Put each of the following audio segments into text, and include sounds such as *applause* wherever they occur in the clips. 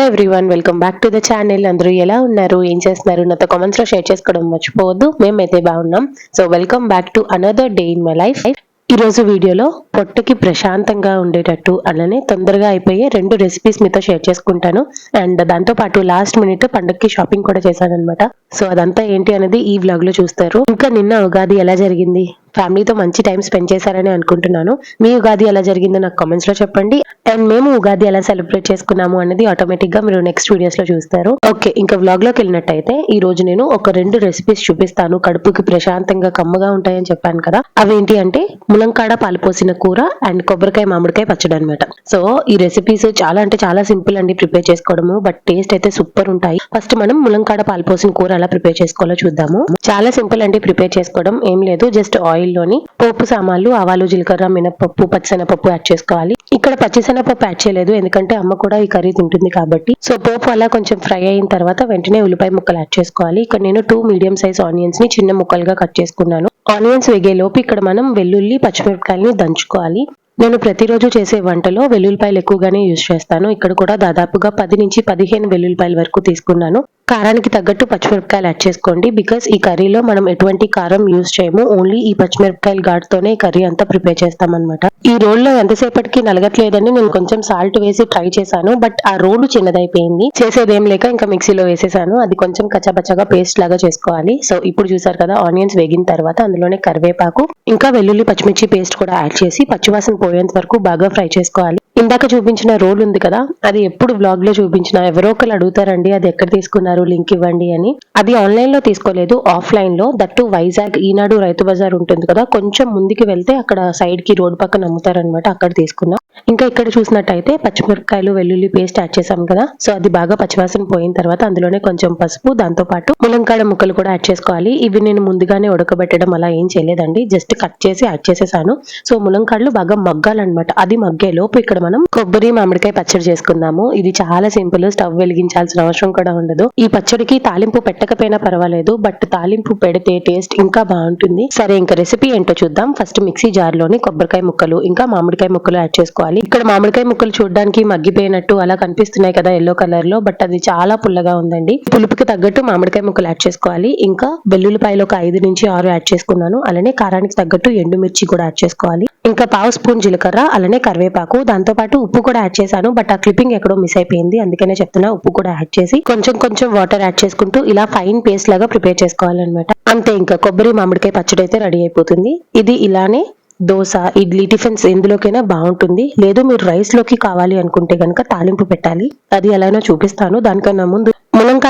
Hello everyone welcome back to the channel. అందరూ ఎలా ఉన్నారు? ఏం చేస్తున్నారు? నాతో కామెంట్స్లో షేర్ చేసుకోవడం మర్చిపోవద్దు. మేమైతే బాగున్నాం. So welcome back to another day in my life ఈ రోజు వీడియోలో పొట్టకి ప్రశాంతంగా ఉండేటట్టు అలానే తొందరగా అయిపోయే రెండు రెసిపీస్ మీతో షేర్ చేసుకుంటాను. అండ్ దాంతో పాటు లాస్ట్ మినిట్ పండగకి షాపింగ్ కూడా చేశాను అనమాట సో అదంతా ఏంటి అనేది ఈ వ్లాగ్లో చూస్తారు. ఇంకా నిన్న ఉగాది ఎలా జరిగింది? ఫ్యామిలీతో మంచి టైం స్పెండ్ చేశారని అనుకుంటున్నాను. మీ ఉగాది ఎలా జరిగిందో నాకు కామెంట్స్లో చెప్పండి. అండ్ మేము ఉగాది ఎలా సెలబ్రేట్ చేసుకున్నాము అనేది ఆటోమేటిక్గా మీరు నెక్స్ట్ వీడియోస్లో చూస్తారు. ఓకే ఇంకా వ్లాగ్లోకి వెళ్ళినట్టయితే ఈ రోజు నేను ఒక రెండు రెసిపీస్ చూపిస్తాను. కడుపుకి ప్రశాంతంగా కమ్మగా ఉంటాయని చెప్పాను కదా. అవేంటి అంటే ములంకాడ పాలుపోసిన కూర అండ్ కొబ్బరికాయ మామిడికాయ పచ్చడి అనమాట సో ఈ రెసిపీస్ చాలా అంటే చాలా సింపుల్ అండి ప్రిపేర్ చేసుకోవడము. బట్ టేస్ట్ అయితే సూపర్ ఉంటాయి. ఫస్ట్ మనం ములంకాడ పాలుపోసిన కూర ఎలా ప్రిపేర్ చేసుకోవాలో చూద్దాము. చాలా సింపుల్ అండి ప్రిపేర్ చేసుకోవడం ఏం లేదు. జస్ట్ ఆయిల్ ఆయిల్లోని పోపు సామాన్లు ఆవాలు జీలకర్ర మినపప్పు పచ్చిశనగపప్పు యాడ్ చేసుకోవాలి. ఇక్కడ పచ్చిశనగపప్పు యాడ్ చేయలేదు ఎందుకంటే అమ్మ కూడా ఈ కర్రీ తింటుంది కాబట్టి. సో పోపు అలా కొంచెం ఫ్రై అయిన తర్వాత వెంటనే ఉల్లిపాయ ముక్కలు యాడ్ చేసుకోవాలి. ఇక్కడ నేను టూ మీడియం సైజ్ ఆనియన్స్ని చిన్న ముక్కలుగా కట్ చేసుకున్నాను. ఆనియన్స్ వేగేలోపు ఇక్కడ మనం వెల్లుల్లి పచ్చిమిరపకాయలని దంచుకోవాలి. నేను ప్రతిరోజు చేసే వంటలో వెల్లుల్లిపాయలు ఎక్కువగానే యూజ్ చేస్తాను. ఇక్కడ కూడా దాదాపుగా పది నుంచి పదిహేను వెల్లుల్లిపాయల వరకు తీసుకున్నాను. కారానికి తగ్గట్టు పచ్చిమిరపకాయలు యాడ్ చేసుకోండి. బికాస్ ఈ కర్రీలో మనం ఎటువంటి కారం యూజ్ చేయము. ఓన్లీ ఈ పచ్చిమిరపకాయలు ఘాటుతోనే ఈ కర్రీ అంతా ప్రిపేర్ చేస్తామన్నమాట. ఈ రోల్లో ఎంతసేపటికి నలగట్లేదని నేను కొంచెం సాల్ట్ వేసి ట్రై చేశాను. బట్ ఆ రోలు చిన్నదైపోయింది. చేసేదేం లేక ఇంకా మిక్సీలో వేసేసాను. అది కొంచెం కచ్చపచ్చగా పేస్ట్ లాగా చేసుకోవాలి. సో ఇప్పుడు చూసారు కదా ఆనియన్స్ వేగిన తర్వాత అందులోనే కరివేపాకు ఇంకా వెల్లుల్లి పచ్చిమిర్చి పేస్ట్ కూడా యాడ్ చేసి పచ్చివాసన పోయేంత వరకు బాగా ఫ్రై చేసుకోవాలి. ఇందాక చూపించిన రోల్ ఉంది కదా అది ఎప్పుడు వ్లాగ్లో చూపించిన ఎవరో ఒకరు అడుగుతారండి అది ఎక్కడ తీసుకున్నారు లింక్ ఇవ్వండి అని. అది ఆన్లైన్లో తీసుకోలేదు ఆఫ్లైన్లో. దట్టు వైజాగ్ ఈనాడు రైతు బజార్ ఉంటుంది కదా కొంచెం ముందుకి వెళ్తే అక్కడ సైడ్కి రోడ్ పక్కన అమ్ముతారనమాట అక్కడ తీసుకున్నా. ఇంకా ఇక్కడ చూసినట్టయితే పచ్చిమిరపకాయలు వెల్లుల్లి పేస్ట్ యాడ్ చేసాం కదా సో అది బాగా పచ్చివాసన పోయిన తర్వాత అందులోనే కొంచెం పసుపు దాంతో పాటు ములంకాడ ముక్కలు కూడా యాడ్ చేసుకోవాలి. ఇవి నేను ముందుగానే ఉడకబెట్టడం అలా ఏం చేయలేదండి జస్ట్ కట్ చేసి యాడ్ చేసేసాను. సో ములంకాడలు బాగా మగ్గాలన్నమాట అది మగ్గే లోపు ఇక్కడ మనం కొబ్బరి మామిడికాయ పచ్చడి చేసుకుందాము. ఇది చాలా సింపుల్ స్టవ్ వెలిగించాల్సిన అవసరం కూడా ఉండదు. ఈ పచ్చడికి తాలింపు పెట్టకపోయినా పర్వాలేదు బట్ తాలింపు పెడితే టేస్ట్ ఇంకా బాగుంటుంది. సరే ఇంకా రెసిపీ ఏంటో చూద్దాం. ఫస్ట్ మిక్సీ జార్లోని కొబ్బరికాయ ముక్కలు ఇంకా మామిడికాయ ముక్కలు యాడ్ చేసుకోవాలి. ఇక్కడ మామిడికాయ ముక్కలు చూడడానికి మగ్గిపోయినట్టు అలా కనిపిస్తున్నాయి కదా ఎల్లో కలర్లో బట్ అది చాలా పుల్లగా ఉందండి. పులుపుకి తగ్గట్టు మామిడికాయ ముక్కలు యాడ్ చేసుకోవాలి. ఇంకా వెల్లుల్లిపాయలు ఒక ఐదు నుంచి ఆరు యాడ్ చేసుకున్నాను. అలానే కారానికి తగ్గట్టు ఎండుమిర్చి కూడా యాడ్ చేసుకోవాలి. ఇంకా పావు స్పూన్ జీలకర్ర అలానే కరివేపాకు దాంతో పాటు ఉప్పు కూడా యాడ్ చేశాను బట్ ఆ క్లిప్పింగ్ ఎక్కడో మిస్ అయిపోయింది. అందుకనే చెప్తున్నా ఉప్పు కూడా యాడ్ చేసి కొంచెం కొంచెం వాటర్ యాడ్ చేసుకుంటూ ఇలా ఫైన్ పేస్ట్ లాగా ప్రిపేర్ చేసుకోవాలన్నమాట. అంతే ఇంకా కొబ్బరి మామిడికాయ పచ్చడి అయితే రెడీ అయిపోతుంది. ఇది ఇలానే దోశ ఇడ్లీ టిఫిన్స్ ఎందులోకైనా బాగుంటుంది. లేదు మీరు రైస్లోకి కావాలి అనుకుంటే గనక తాలింపు పెట్టాలి. అది ఎలానో చూపిస్తాను. దానికన్నా ముందు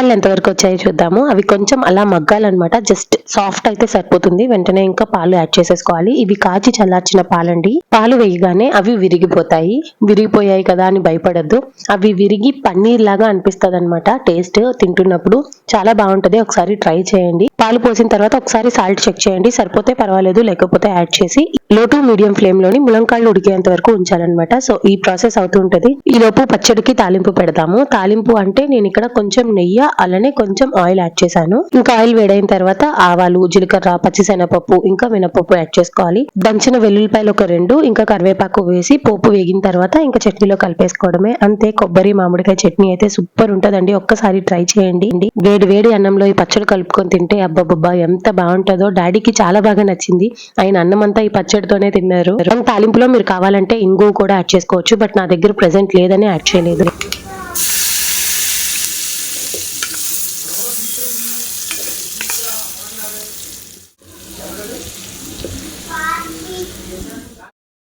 ములంకాయలు ఎంతవరకు వచ్చాయో చూద్దాము. అవి కొంచెం అలా మగ్గాలన్నమాట. జస్ట్ సాఫ్ట్ అయితే సరిపోతుంది. వెంటనే ఇంకా పాలు యాడ్ చేసేసుకోవాలి. ఇవి కాచి చల్లార్చిన పాలండి. పాలు వేయగానే అవి విరిగిపోతాయి. విరిగిపోయాయి కదా అని భయపడద్దు. అవి విరిగి పన్నీర్ లాగా అనిపిస్తుంది అనమాట టేస్ట్ తింటున్నప్పుడు చాలా బాగుంటది. ఒకసారి ట్రై చేయండి. పాలు పోసిన తర్వాత ఒకసారి సాల్ట్ చెక్ చేయండి. సరిపోతే పర్వాలేదు లేకపోతే యాడ్ చేసి లో టు మీడియం ఫ్లేమ్లోని ములంకాళ్ళు ఉడికేంత వరకు ఉంచాలన్నమాట. సో ఈ ప్రాసెస్ అవుతూ ఉంటది. ఈ లోపు పచ్చడికి తాలింపు పెడదాము తాలింపు అంటే నేను ఇక్కడ కొంచెం నెయ్యి అలానే కొంచెం ఆయిల్ యాడ్ చేశాను. ఇంకా ఆయిల్ వేడైన తర్వాత ఆవాలు జీలకర్ర పచ్చిశనగపప్పు ఇంకా మినపప్పు యాడ్ చేసుకోవాలి. దంచిన వెల్లుల్లిపాయలు ఒక రెండు ఇంకా కరివేపాకు వేసి పోపు వేగిన తర్వాత ఇంకా చట్నీలో కలిపేసుకోవడమే. అంతే కొబ్బరి మామిడికాయ చట్నీ అయితే సూపర్ ఉంటదండి. ఒక్కసారి ట్రై చేయండి. వేడి వేడి అన్నంలో ఈ పచ్చడి కలుపుకొని తింటే అబ్బబ్బబ్బా ఎంత బాగుంటుందో. డాడీకి చాలా బాగా నచ్చింది. ఆయన అన్నం అంతా ఈ పచ్చడితోనే తిన్నారు. తాలింపులో మీరు కావాలంటే ఇంగు కూడా యాడ్ చేసుకోవచ్చు బట్ నా దగ్గర ప్రెసెంట్ లేదని యాడ్ చేయలేదు.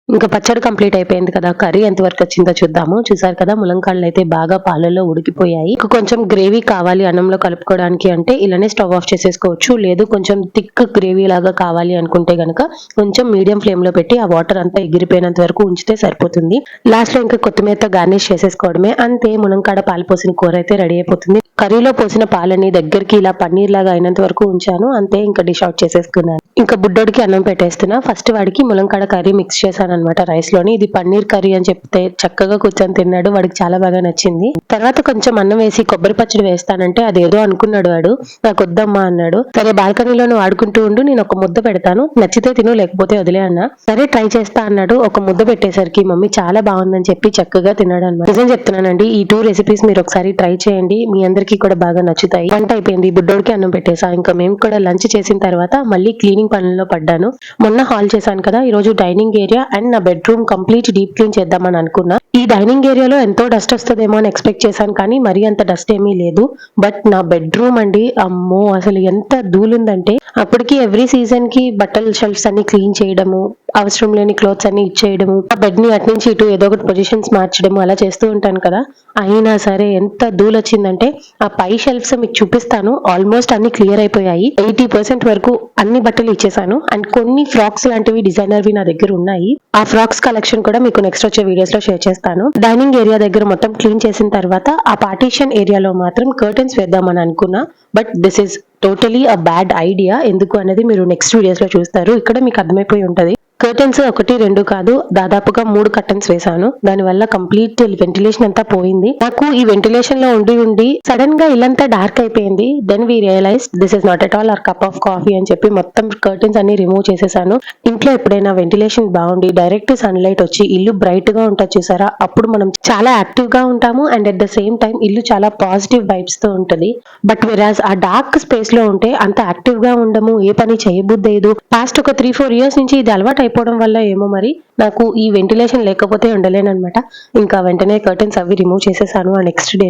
ఇంకా పచ్చడి కంప్లీట్ అయిపోయింది కదా. కర్రీ ఎంత వరకు వచ్చిందో చూద్దాము. చూసారు కదా ములంకాళ్ళు అయితే బాగా పాలలో ఉడికిపోయాయి. కొంచెం గ్రేవీ కావాలి అన్నంలో కలుపుకోవడానికి అంటే ఇలానే స్టవ్ ఆఫ్ చేసేసుకోవచ్చు. లేదు కొంచెం థిక్ గ్రేవీ లాగా కావాలి అనుకుంటే గనక కొంచెం మీడియం ఫ్లేమ్లో పెట్టి ఆ వాటర్ అంతా ఎగిరిపోయినంత వరకు ఉంచితే సరిపోతుంది. లాస్ట్లో ఇంకా కొత్తిమీరతో గార్నిష్ చేసేసుకోవడమే. అంతే ములంకాడ పాలు పోసిన కూర అయితే రెడీ అయిపోతుంది. కర్రీలో పోసిన పాలని దగ్గరికి ఇలా పన్నీర్ లాగా అయినంత వరకు ఉంచాను. అంతే ఇంకా డిష్ అవుట్ చేసేసుకున్నాను. ఇంకా బుడ్డోడికి అన్నం పెట్టేస్తున్నా. ఫస్ట్ వాడికి ములంకాడ కర్రీ మిక్స్ చేశాను అనమాట రైస్లోని. ఇది పన్నీర్ కర్రీ అని చెప్తే చక్కగా కూర్చొని తిన్నాడు. వాడికి చాలా బాగా నచ్చింది. తర్వాత కొంచెం అన్నం వేసి కొబ్బరి పచ్చడి వేస్తానంటే అదేదో అనుకున్నాడు వాడు. నాకు వద్దమ్మా అన్నాడు. సరే బాల్కనీలో వాడుకుంటూ ఉండు. నేను ఒక ముద్ద పెడతాను. నచ్చితే తిను లేకపోతే వదిలే అన్నా. సరే ట్రై చేస్తా అన్నాడు. ఒక ముద్ద పెట్టేసరికి మమ్మీ చాలా బాగుందని చెప్పి చక్కగా తిన్నాడు అనమాట నిజం చెప్తున్నానండి ఈ టూ రెసిపీస్ మీరు ఒకసారి ట్రై చేయండి. మీ అందరికీ కూడా బాగా నచ్చుతాయి. వంట అయిపోయింది. బుడ్డోడికి అన్నం పెట్టేసా. ఇంకా మేము కూడా లంచ్ చేసిన తర్వాత మళ్ళీ క్లీనింగ్ పనుల్లో పడ్డాను. మొన్న హాల్ చేశాను కదా. ఈ రోజు డైనింగ్ ఏరియా అండ్ నా బెడ్రూమ్ కంప్లీట్ డీప్ క్లీన్ చేద్దామని అనుకున్నా. ఈ డైనింగ్ ఏరియాలో ఎంతో డస్ట్ వస్తుందేమో అని ఎక్స్పెక్ట్ చేశాను కానీ మరీ అంత డస్ట్ ఏమీ లేదు. బట్ నా బెడ్రూమ్ అండి అమ్మో అసలు ఎంత ధూళుందంటే అప్పటికి ఎవ్రీ సీజన్కి బట్టల షెల్ఫ్స్ అన్ని క్లీన్ చేయడము అవసరం లేని క్లోత్స్ అన్ని ఇచ్చేయడము ఆ బెడ్ని అటు నుంచి ఇటు ఏదో ఒకటి పొజిషన్స్ మార్చడము అలా చేస్తూ ఉంటాను కదా. అయినా సరే ఎంత ధూళి వచ్చిందంటే ఆ పై షెల్ఫ్స్ మీకు చూపిస్తాను. ఆల్మోస్ట్ అన్ని క్లియర్ అయిపోయాయి. ఎయిటీ పర్సెంట్ వరకు అన్ని బట్టలు ఇచ్చేసాను. అండ్ కొన్ని ఫ్రాక్స్ లాంటివి డిజైనర్వి నా దగ్గర ఉన్నాయి. ఆ ఫ్రాక్స్ కలెక్షన్ కూడా మీకు నెక్స్ట్ వచ్చే వీడియోస్లో షేర్ చేస్తాను. డైనింగ్ ఏరియా దగ్గర మొత్తం క్లీన్ చేసిన తర్వాత ఆ పార్టీషన్ ఏరియాలో మాత్రం కర్టన్స్ వేద్దామని అనుకున్నా. But this is totally a bad idea ఎందుకు అనేది మీరు నెక్స్ట్ వీడియోస్లో చూస్తారు. ఇక్కడ మీకు అర్థమైపోయి ఉంటది. కర్టన్స్ ఒకటి రెండు కాదు. దాదాపుగా మూడు కర్టన్స్ వేశాను. దానివల్ల కంప్లీట్ వెంటిలేషన్ అంతా పోయింది. నాకు ఈ వెంటిలేషన్లో ఉండి ఉండి సడన్గా ఇల్లంతా డార్క్ అయిపోయింది. Then we realise this is not at all our cup of coffee అని చెప్పి మొత్తం కర్టన్స్ అన్ని రిమూవ్ చేసేసాను. ఇంట్లో ఎప్పుడైనా వెంటిలేషన్ బాగుండి డైరెక్ట్ సన్ లైట్ వచ్చి ఇల్లు బ్రైట్గా ఉంటుంది చూసారా? అప్పుడు మనం చాలా యాక్టివ్గా ఉంటాము and at the same time ఇల్లు చాలా పాజిటివ్ వైబ్స్తో ఉంటది. బట్ వెరాజ్ ఆ డార్క్ స్పేస్లో ఉంటే అంత యాక్టివ్గా ఉండము ఏ పని చేయబుద్దేదు పాస్ట్ ఒక త్రీ ఫోర్ ఇయర్స్ నుంచి ఇది అలవాటు అయిపోవడం వల్ల ఏమో మరి. నాకు ఈ వెంటిలేషన్ లేకపోతే ఉండలేనమాట ఇంకా వెంటనే కర్టెన్స్ అవి రిమూవ్ చేసేసాను ఆ నెక్స్ట్ డే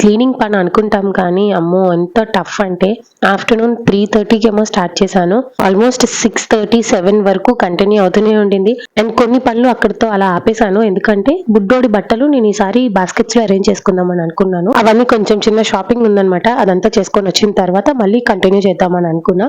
క్లీనింగ్ పని అనుకుంటాం కానీ అమ్మో ఎంత టఫ్ అంటే ఆఫ్టర్నూన్ త్రీ థర్టీకి ఏమో స్టార్ట్ చేశాను. ఆల్మోస్ట్ సిక్స్ థర్టీ సెవెన్ వరకు కంటిన్యూ అవుతూనే ఉండింది. అండ్ కొన్ని పనులు అక్కడితో అలా ఆపేశాను. ఎందుకంటే బుడ్డోడి బట్టలు నేను ఈసారి బాస్కెట్స్లో అరేంజ్ చేసుకుందామని అనుకున్నాను. అవన్నీ కొంచెం చిన్న షాపింగ్ ఉందనమాట అదంతా చేసుకొని వచ్చిన తర్వాత మళ్ళీ కంటిన్యూ చేద్దామని అనుకున్నా.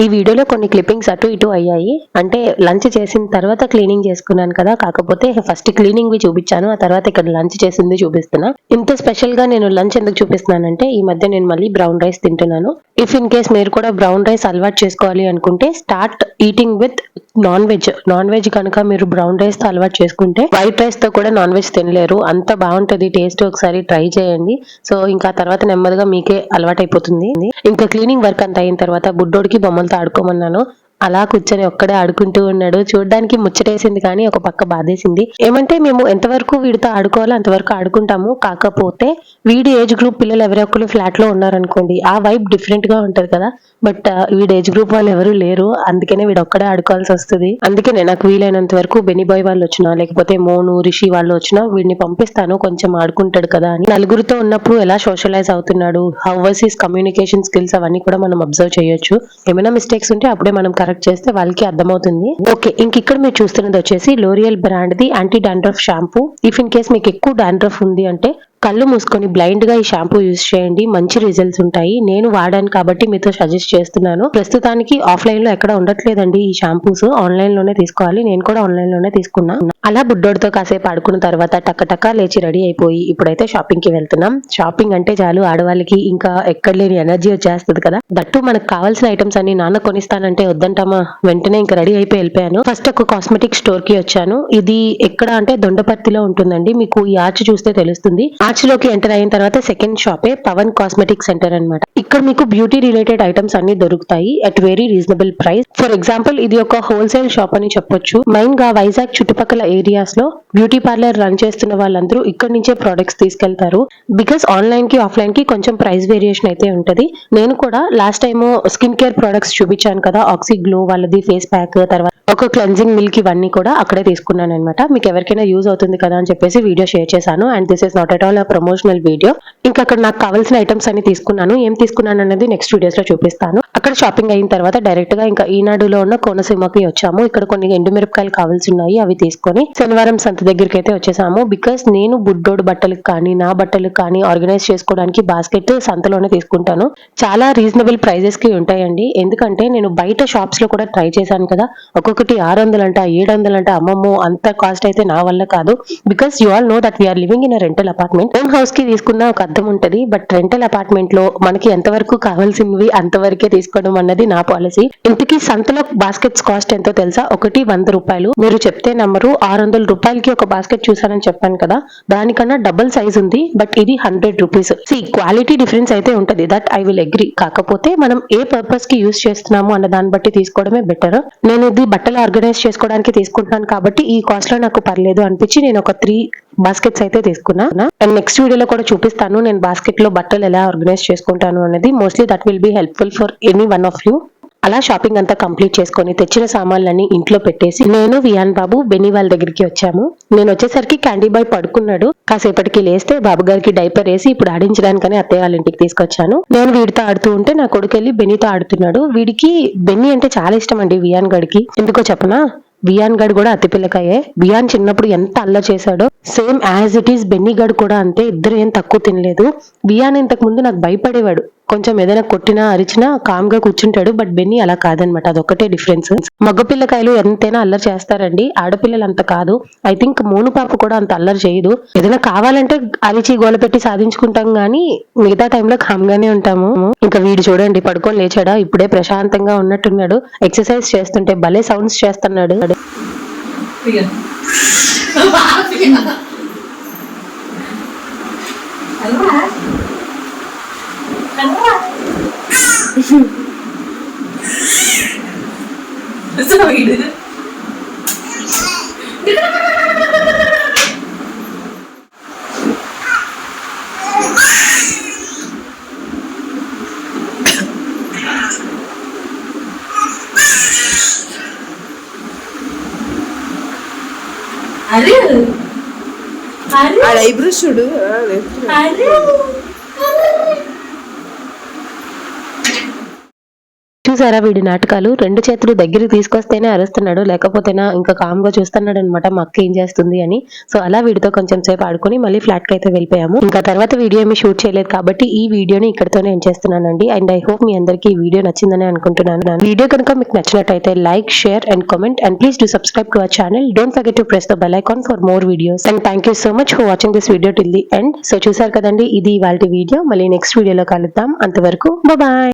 ఈ వీడియోలో కొన్ని క్లిప్పింగ్స్ అటు ఇటు అయ్యాయి. అంటే లంచ్ చేసిన తర్వాత క్లీనింగ్ చేసుకున్నాను కదా. కాకపోతే ఫస్ట్ క్లీనింగ్ వి చూపించాను. ఆ తర్వాత ఇక్కడ లంచ్ చేసింది చూపిస్తున్నా. ఇంత స్పెషల్గా నేను లంచ్ ఎందుకు చూపిస్తున్నానంటే ఈ మధ్య నేను మళ్ళీ బ్రౌన్ రైస్ తింటున్నాను. ఇఫ్ ఇన్ కేస్ మీరు కూడా బ్రౌన్ రైస్ అలవాటు చేసుకోవాలి అనుకుంటే start eating with non veg non veg కనుక మీరు బ్రౌన్ రైస్తో అలవాటు చేసుకుంటే వైట్ రైస్తో కూడా నాన్ వెజ్ తినలేరు. అంత బాగుంటది. టేస్ట్ ఒకసారి ట్రై చేయండి. సో ఇంకా తర్వాత నెమ్మదిగా మీకే అలవాటు అయిపోతుంది ఇంకా క్లీనింగ్ వర్క్ అంత అయిన తర్వాత బుడ్డోడికి వాళ్ళతో ఆడుకోమన్నాను. అలా కూర్చొని ఒక్కడే ఆడుకుంటూ ఉన్నాడు. చూడడానికి ముచ్చటేసింది కానీ ఒక పక్క బాధేసింది. ఏమంటే మేము ఎంతవరకు వీడితో ఆడుకోవాలో అంతవరకు ఆడుకుంటాము. కాకపోతే వీడి ఏజ్ గ్రూప్ పిల్లలు ఎవరొక్కరు ఫ్లాట్లో ఉన్నారనుకోండి ఆ వైబ్ డిఫరెంట్గా ఉంటది కదా. బట్ వీడి ఏజ్ గ్రూప్ వాళ్ళు ఎవరు లేరు. అందుకనే వీడు ఒక్కడే ఆడుకోవాల్సి వస్తుంది. అందుకనే నాకు వీలైనంత వరకు బెనీ బాయ్ వాళ్ళు వచ్చినా లేకపోతే మోను రిషి వాళ్ళు వచ్చినా వీడిని పంపిస్తాను. కొంచెం ఆడుకుంటాడు కదా అని. నలుగురితో ఉన్నప్పుడు ఎలా సోషలైజ్ అవుతున్నాడు హౌ ఈస్ కమ్యూనికేషన్ స్కిల్స్ అవన్నీ కూడా మనం అబ్జర్వ్ చేయొచ్చు. ఏమైనా మిస్టేక్స్ ఉంటే అప్పుడే మనం కరెక్ట్ చేస్తే వాళ్ళకి అర్థమవుతుంది. ఓకే ఇంక ఇక్కడ మీరు చూస్తున్నది వచ్చేసి L'Oreal brand the anti dandruff shampoo if in case మీకు ఎక్కువ డాండ్రఫ్ ఉంది అంటే కళ్ళు మూసుకొని బ్లైండ్గా ఈ షాంపూ యూస్ చేయండి. మంచి రిజల్ట్స్ ఉంటాయి. నేను వాడాను కాబట్టి మీతో సజెస్ట్ చేస్తున్నాను. ప్రస్తుతానికి ఆఫ్లైన్లో ఎక్కడ ఉండట్లేదండి ఈ షాంపూస్ ఆన్లైన్లోనే తీసుకోవాలి. నేను కూడా ఆన్లైన్లోనే తీసుకున్నా. అలా బుడ్డోడితో కాసేపు ఆడుకున్న తర్వాత టక్కటక్క లేచి రెడీ అయిపోయి ఇప్పుడైతే షాపింగ్కి వెళ్తున్నాం. షాపింగ్ అంటే చాలు ఆడవాళ్ళకి ఇంకా ఎక్కడ లేని ఎనర్జీ వచ్చేస్తుంది కదా. దట్టు మనకు కావాల్సిన ఐటమ్స్ అన్ని నాన్న కొనిస్తానంటే వద్దంటామా? వెంటనే ఇంకా రెడీ అయిపోయి వెళ్ళిపోయాను. ఫస్ట్ ఒక కాస్మెటిక్ స్టోర్కి వచ్చాను. ఇది ఎక్కడ అంటే దొండపర్తిలో ఉంటుందండి. మీకు ఈ ఆర్చ్ చూస్తే తెలుస్తుంది. ఆ లోకి ఎంటర్ అయిన తర్వాత సెకండ్ షాపే పవన్ కాస్మెటిక్ సెంటర్ అన్నమాట. ఇక్కడ మీకు బ్యూటీ రిలేటెడ్ ఐటమ్స్ అన్ని దొరుకుతాయి at very reasonable price. For example ఇది ఒక హోల్సేల్ షాప్ అని చెప్పొచ్చు. మెయిన్గా వైజాగ్ చుట్టుపక్కల ఏరియాస్లో బ్యూటీ పార్లర్ రన్ చేస్తున్న వాళ్ళందరూ ఇక్కడ నుంచే ప్రొడక్ట్స్ తీసుకెళ్తారు. బికాస్ ఆన్లైన్కి ఆఫ్లైన్కి కొంచెం ప్రైస్ వేరియేషన్ అయితే ఉంటది. నేను కూడా last time skin care products చూపించాను కదా ఆక్సీ గ్లో వాళ్ళది ఫేస్ ప్యాక్ తర్వాత ఒక క్లెన్జింగ్ మిల్క్ ఇవన్నీ కూడా అక్కడే తీసుకున్నాను అనమాట మీకు ఎవరికైనా యూజ్ అవుతుంది కదా అని చెప్పేసి వీడియో షేర్ చేశాను. And this is not at all promotional video ఇంకా అక్కడ నాకు కావాల్సిన ఐటమ్స్ అన్ని తీసుకున్నాను. ఏం తీసుకున్నాను అనేది నెక్స్ట్ వీడియోస్లో చూపిస్తాను. అక్కడ షాపింగ్ అయిన తర్వాత డైరెక్ట్గా ఇంకా ఈనాడులో ఉన్న కోనసీమకి వచ్చాము. ఇక్కడ కొన్ని ఎండుమిరపకాయలు కావాల్సి ఉన్నాయి. అవి తీసుకొని శనివారం సంత దగ్గరికి అయితే వచ్చేసాము. బికాస్ నేను బుడ్డోడు బట్టలకు కానీ నా బట్టలకు కానీ ఆర్గనైజ్ చేసుకోవడానికి బాస్కెట్ సంతలోనే తీసుకుంటాను. చాలా రీజనబుల్ ప్రైజెస్కి ఉంటాయండి. ఎందుకంటే నేను బయట షాప్స్లో కూడా ట్రై చేశాను కదా. ఒక్కొక్కటి ఆరు వందలంట ఏడు వందలంట అమ్మమ్మో అంత కాస్ట్ అయితే నా వల్ల కాదు. Because you all know that we're living in rental apartment own హౌస్కి తీసుకున్న ఒక అర్థం ఉంటది. బట్ రెంటల్ అపార్ట్మెంట్లో మనకి ఎంతవరకు కావాల్సినవి అంతవరకే తీసుకోవడం అన్నది నా పాలసీ ఇంతకీ సంతలో బాస్కెట్స్ కాస్ట్ ఎంతో తెలుసా? ఒకటి వంద రూపాయలు. మీరు చెప్తే నమ్మరు ఆరు వందల రూపాయలకి ఒక బాస్కెట్ చూసానని చెప్పాను కదా. దానికన్నా డబుల్ సైజ్ ఉంది. బట్ ఇది hundred rupees see quality difference అయితే ఉంటది. దట్ ఐ విల్ అగ్రి కాకపోతే మనం ఏ పర్పస్కి యూస్ చేస్తున్నాము అన్న దాన్ని బట్టి తీసుకోవడమే బెటర్ నేను ఇది బట్టలు ఆర్గనైజ్ చేసుకోవడానికి తీసుకుంటున్నాను కాబట్టి ఈ కాస్ట్లో నాకు పర్లేదు అనిపించి నేను ఒక త్రీ బాస్కెట్స్ అయితే తీసుకున్నా. అండ్ నెక్స్ట్ వీడియోలో కూడా చూపిస్తాను నేను బాస్కెట్లో బట్టలు ఎలా ఆర్గనైజ్ చేసుకుంటాను అనేది. Mostly that will be helpful for any one of you అలా షాపింగ్ అంతా కంప్లీట్ చేసుకొని తెచ్చిన సామాన్లన్నీ ఇంట్లో పెట్టేసి నేను వియాన్ బాబు బెనీ వాళ్ళ దగ్గరికి వచ్చాము. నేను వచ్చేసరికి క్యాండీ బాయ్ పడుకున్నాడు. కాసేపటికి లేస్తే బాబు గారికి డైపర్ వేసి ఇప్పుడు ఆడించడానికని అత్తయ్య వాళ్ళ ఇంటికి తీసుకొచ్చాను. నేను వీడితో ఆడుతూ ఉంటే నా కొడుకు వెళ్ళి ఆడుతున్నాడు. వీడికి బెన్నీ అంటే చాలా ఇష్టం అండి వియాన్ గడికి. ఎందుకో చెప్పనా? వియాన్ గడ్ కూడా అతి పిల్లకాయే వియాన్ చిన్నప్పుడు ఎంత అల్ల చేశాడో. సేమ్ యాజ్ ఇట్ ఈస్ బెన్నీ గడ్ కూడా అంతే. ఇద్దరు ఏం తక్కువ తినలేదు. వియాన్ ఇంతకు ముందు నాకు భయపడేవాడు. కొంచెం ఏదైనా కొట్టినా అరిచినా కామ్గా కూర్చుంటాడు. బట్ బెన్నీ అలా కాదనమాట. అదొకటే డిఫరెన్స్. మగపిల్లకాయలు ఎంతైనా అల్లరి చేస్తారండి. ఆడపిల్లలు అంత కాదు. ఐ థింక్ మూను పాప కూడా అంత అల్లరి చేయదు. ఏదైనా కావాలంటే అరిచి గోల పెట్టి సాధించుకుంటాం గానీ మిగతా టైంలో కామ్ గానే ఉంటాము. ఇంకా వీడు చూడండి పడుకొని లేచాడా? ఇప్పుడే ప్రశాంతంగా ఉన్నట్టున్నాడు. ఎక్సర్సైజ్ చేస్తుంటే భలే సౌండ్స్ చేస్తున్నాడు. *laughs* ആ ലൈബ്രറി ഷുഡ് ആ ലൈബ്രറി చూసారా వీడి నాటకాలు? రెండు చేతులు దగ్గరికి తీసుకొస్తేనే అరుస్తున్నాడు లేకపోతేనా ఇంకా కామ్గా చూస్తున్నాడు అనమాట మా అక్క ఏం చేస్తుంది అని. సో అలా వీడితో కొంచెం సేపు ఆడుకొని మళ్ళీ ఫ్లాట్కి అయితే వెళ్ళిపోయాము. ఇంకా తర్వాత వీడియో ఏమి షూట్ చేయలేదు కాబట్టి ఈ వీడియోని ఇక్కడతోనే ఏం చేస్తున్నానండి. అండ్ ఐ హోప్ మీ అందరికీ ఈ వీడియో నచ్చిందని అనుకుంటున్నాను. వీడియో కనుక మీకు నచ్చినట్టయితే like share and comment and please do subscribe to our channel don't forget to press the bell icon for more videos and thank you so much for watching this video till the end so చూసారు కదండి ఇది వాళ్ళ video. మళ్ళీ next వీడియోలో కలుద్దాం. అంతవరకు bye